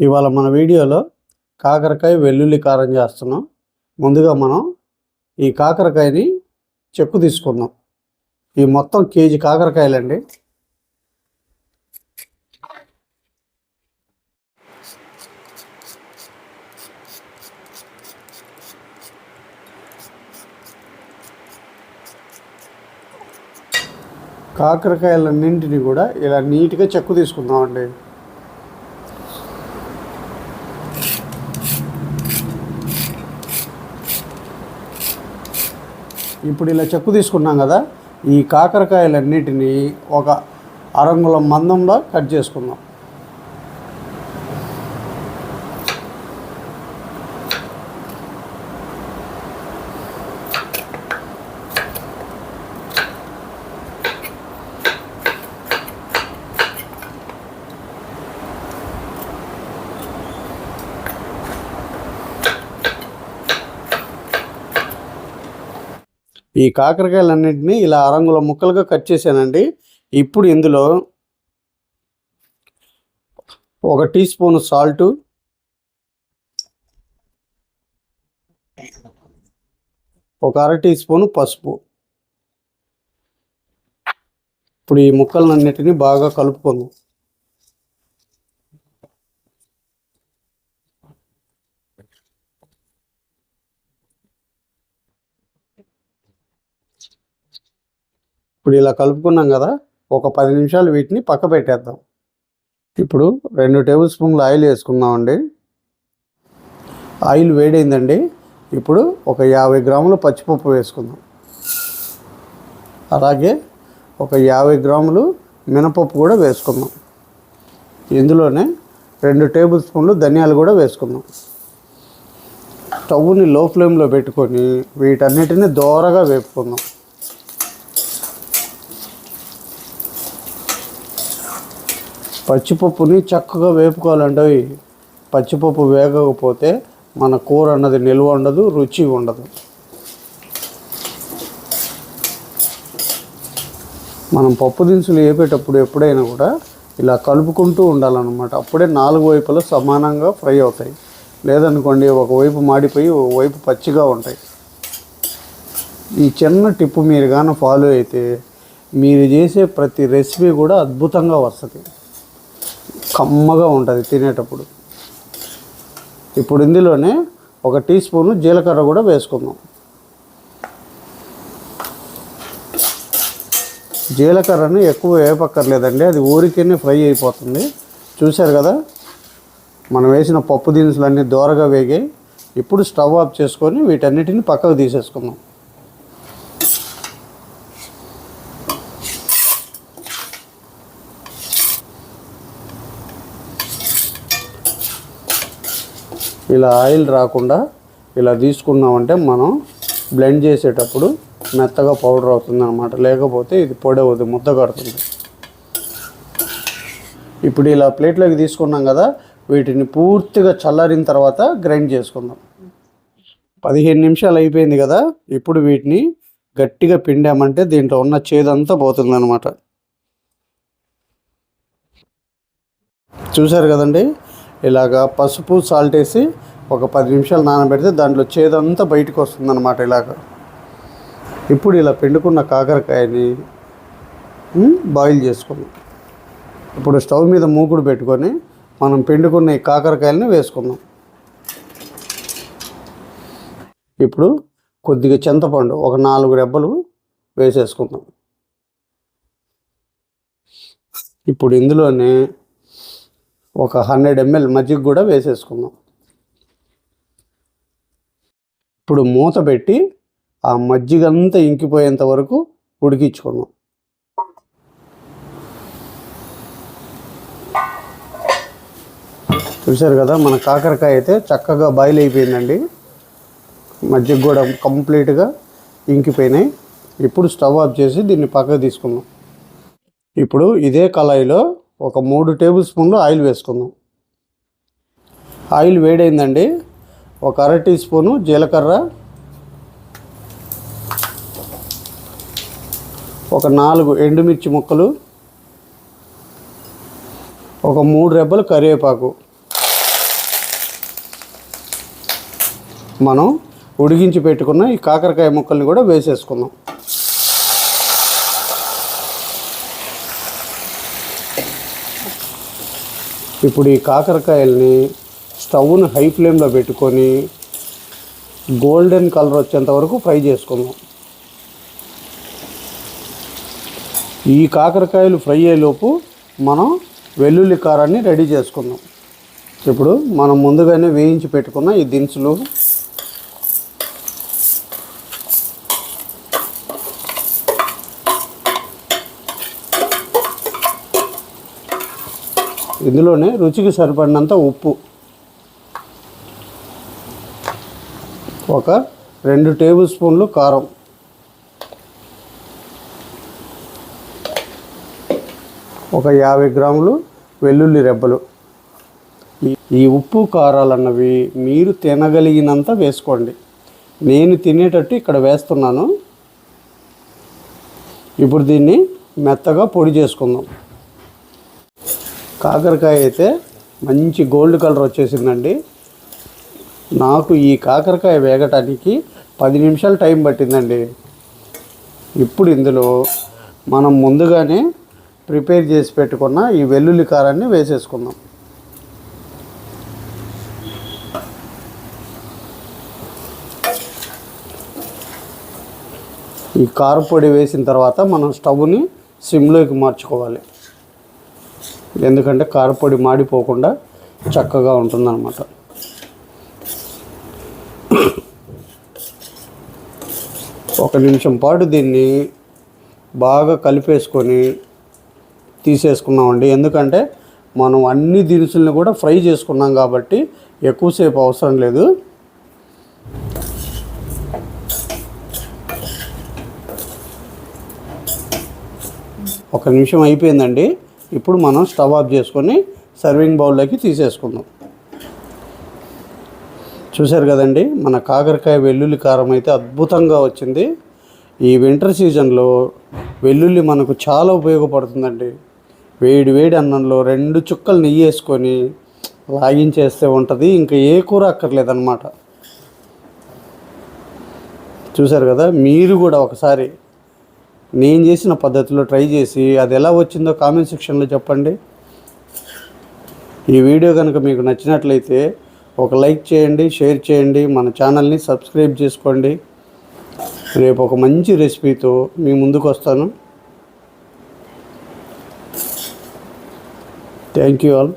ఇవాళ మన వీడియోలో కాకరకాయ వెల్లుల్లి కారం చేస్తున్నాం. ముందుగా మనం ఈ కాకరకాయని చెక్కు తీసుకుందాం. ఈ మొత్తం కేజీ కాకరకాయలండి. కాకరకాయలన్నింటినీ కూడా ఇలా నీట్గా చెక్కు తీసుకుందామండి. ఇప్పుడు ఇలా చెక్కు తీసుకున్నాం కదా ఈ కాకరకాయలన్నిటినీ ఒక అరంగుళం మందంలో కట్ చేసుకుందాం. ఈ కాకరకాయలన్నింటినీ ఇలా అరంగుల ముక్కలుగా కట్ చేశానండి. ఇప్పుడు ఇందులో ఒక టీ స్పూన్ సాల్టు ఒక అర టీ స్పూన్ పసుపు. ఇప్పుడు ఈ ముక్కలన్నిటినీ బాగా కలుపుకుందాం. ఇప్పుడు ఇలా కలుపుకున్నాం కదా ఒక పది నిమిషాలు వీటిని పక్క పెట్టేద్దాం ఇప్పుడు రెండు టేబుల్ స్పూన్లు ఆయిల్ వేసుకుందామండి. ఆయిల్ వేడైందండి. ఇప్పుడు ఒక యాభై గ్రాములు పచ్చిపప్పు వేసుకుందాం. అలాగే ఒక యాభై గ్రాములు మినపప్పు కూడా వేసుకుందాం. ఇందులోనే రెండు టేబుల్ స్పూన్లు ధనియాలు కూడా వేసుకుందాం. స్టవ్ని లో ఫ్లేమ్లో పెట్టుకొని వీటన్నిటిని దోరగా వేపుకుందాం. పచ్చిపప్పుని చక్కగా వేపుకోవాలంటే పచ్చిపప్పు వేగకపోతే మన కూర అన్నది నిల్వ ఉండదు రుచి ఉండదు. మనం పప్పు దినుసులు వేపేటప్పుడు ఎప్పుడైనా కూడా ఇలా కలుపుకుంటూ ఉండాలన్నమాట. అప్పుడే నాలుగు వైపులు సమానంగా ఫ్రై అవుతాయి. లేదనుకోండి ఒకవైపు మాడిపోయి ఒకవైపు పచ్చిగా ఉంటాయి. ఈ చిన్న టిప్పు మీరు కానీ ఫాలో అయితే మీరు చేసే ప్రతి రెసిపీ కూడా అద్భుతంగా వస్తుంది. కమ్మగా ఉంటుంది తినేటప్పుడు. ఇప్పుడు ఇందులోనే ఒక టీ స్పూను జీలకర్ర కూడా వేసుకుందాం. జీలకర్రని ఎక్కువ వేపక్కర్లేదండి అది ఊరికేనే ఫ్రై అయిపోతుంది. చూశారు కదా? మనం వేసిన పప్పు దినుసులన్నీ దోరగా వేగాయి. ఇప్పుడు స్టవ్ ఆఫ్ చేసుకొని వీటన్నిటిని పక్కకు తీసేసుకుందాం. ఇలా ఆయిల్ రాకుండా ఇలా తీసుకున్నామంటే మనం బ్లెండ్ చేసేటప్పుడు మెత్తగా పౌడర్ అవుతుంది అనమాట లేకపోతే ఇది పొడి అవుతుంది ముద్ద కడుతుంది. ఇప్పుడు ఇలా ప్లేట్లోకి తీసుకున్నాం కదా వీటిని పూర్తిగా చల్లారిన తర్వాత గ్రైండ్ చేసుకుందాం. పదిహేను నిమిషాలు అయిపోయింది కదా ఇప్పుడు వీటిని గట్టిగా పిండామంటే దీంట్లో ఉన్న చేదంతా పోతుంది అనమాట చూసారు కదండి? ఇలాగా పసుపు సాల్ట్ వేసి ఒక పది నిమిషాలు నానబెడితే దాంట్లో చేదంతా బయటకు వస్తుందన్నమాట ఇలాగ. ఇప్పుడు ఇలా పిండుకున్న కాకరకాయని బాయిల్ చేసుకుందాం. ఇప్పుడు స్టవ్ మీద మూకుడు పెట్టుకొని మనం పిండుకున్న ఈ కాకరకాయలని వేసుకుందాం. ఇప్పుడు కొద్దిగా చింతపండు ఒక నాలుగు రెబ్బలు వేసేసుకుందాం. ఇప్పుడు ఇందులోనే ఒక హండ్రెడ్ ఎంఎల్ మజ్జిగ కూడా వేసేసుకుందాం ఇప్పుడు మూత పెట్టి ఆ మజ్జిగ అంతా ఇంకిపోయేంత వరకు ఉడికించుకుందాం చూశారు కదా మన కాకరకాయ అయితే చక్కగా బాయిల్ అయిపోయిందండి. మజ్జిగ కూడా కంప్లీట్గా ఇంకిపోయినాయి. ఇప్పుడు స్టవ్ ఆఫ్ చేసి దీన్ని పక్కకు తీసుకుందాం. ఇప్పుడు ఇదే కళాయిలో ఒక మూడు టేబుల్ స్పూన్లు ఆయిల్ వేసుకుందాం. ఆయిల్ వేడైందండి. ఒక అర టీ స్పూను జీలకర్ర. ఒక నాలుగు ఎండుమిర్చి ముక్కలు. ఒక మూడు రెబ్బలు కరివేపాకు. మనం ఉడిగించి పెట్టుకున్న ఈ కాకరకాయ ముక్కల్ని కూడా వేసేసుకుందాం. ఇప్పుడు ఈ కాకరకాయల్ని స్టవ్ని హై ఫ్లేమ్లో పెట్టుకొని గోల్డెన్ కలర్ వచ్చేంత వరకు ఫ్రై చేసుకుందాం. ఈ కాకరకాయలు ఫ్రై అయ్యేలోపు మనం వెల్లుల్లి కారాన్ని రెడీ చేసుకుందాం. ఇప్పుడు మనం ముందుగానే వేయించి పెట్టుకున్న ఈ దినుసులు ఇందులోనే రుచికి సరిపడినంత ఉప్పు. ఒక రెండు టేబుల్ స్పూన్లు కారం. ఒక యాభై గ్రాములు వెల్లుల్లి రెబ్బలు. ఈ- ఉప్పు కారాలు అన్నవి మీరు తినగలిగినంత వేసుకోండి. నేను తినేటట్టు ఇక్కడ వేస్తున్నాను. ఇప్పుడు దీన్ని మెత్తగా పొడి చేసుకుందాం. కాకరకాయ అయితే మంచి గోల్డ్ కలర్ వచ్చేసిందండి. నాకు ఈ కాకరకాయ వేగటానికి పది నిమిషాలు టైం పట్టిందండి. ఇప్పుడు ఇందులో మనం ముందుగానే ప్రిపేర్ చేసి పెట్టుకున్న ఈ వెల్లుల్లి కారాన్ని వేసేసుకుందాం. ఈ కారపొడి వేసిన తర్వాత మనం స్టవ్ని సిమ్లోకి మార్చుకోవాలి. ఎందుకంటే కారపొడి మాడిపోకుండా చక్కగా ఉంటుందన్నమాట. ఒక నిమిషం పాటు దీన్ని బాగా కలిపేసుకొని తీసేసుకున్నామండి. ఎందుకంటే మనం అన్ని దినుసుల్ని కూడా ఫ్రై చేసుకున్నాం కాబట్టి ఎక్కువసేపు అవసరం లేదు. ఒక నిమిషం అయిపోయిందండి. ఇప్పుడు మనం స్టవ్ ఆఫ్ చేసుకొని సర్వింగ్ బౌల్లోకి తీసేసుకుందాం. చూశారు కదండి మన కాకరకాయ వెల్లుల్లి కారం అయితే అద్భుతంగా వచ్చింది. ఈ వింటర్ సీజన్లో వెల్లుల్లి మనకు చాలా ఉపయోగపడుతుందండి. వేడి వేడి అన్నంలో రెండు చుక్కలు నెయ్యి వేసుకొని లాగించేస్తే ఉంటుంది ఇంకా ఏ కూర అక్కర్లేదన్నమాట. చూశారు కదా మీరు కూడా ఒకసారి నేను చేసిన పద్ధతిలో ట్రై చేసి అది ఎలా వచ్చిందో కామెంట్ సెక్షన్లో చెప్పండి. ఈ వీడియో కనుక మీకు నచ్చినట్లయితే ఒక లైక్ చేయండి షేర్ చేయండి మన ఛానల్ని సబ్స్క్రైబ్ చేసుకోండి. రేపు ఒక మంచి రెసిపీతో మీ ముందుకు వస్తాను. Thank you all.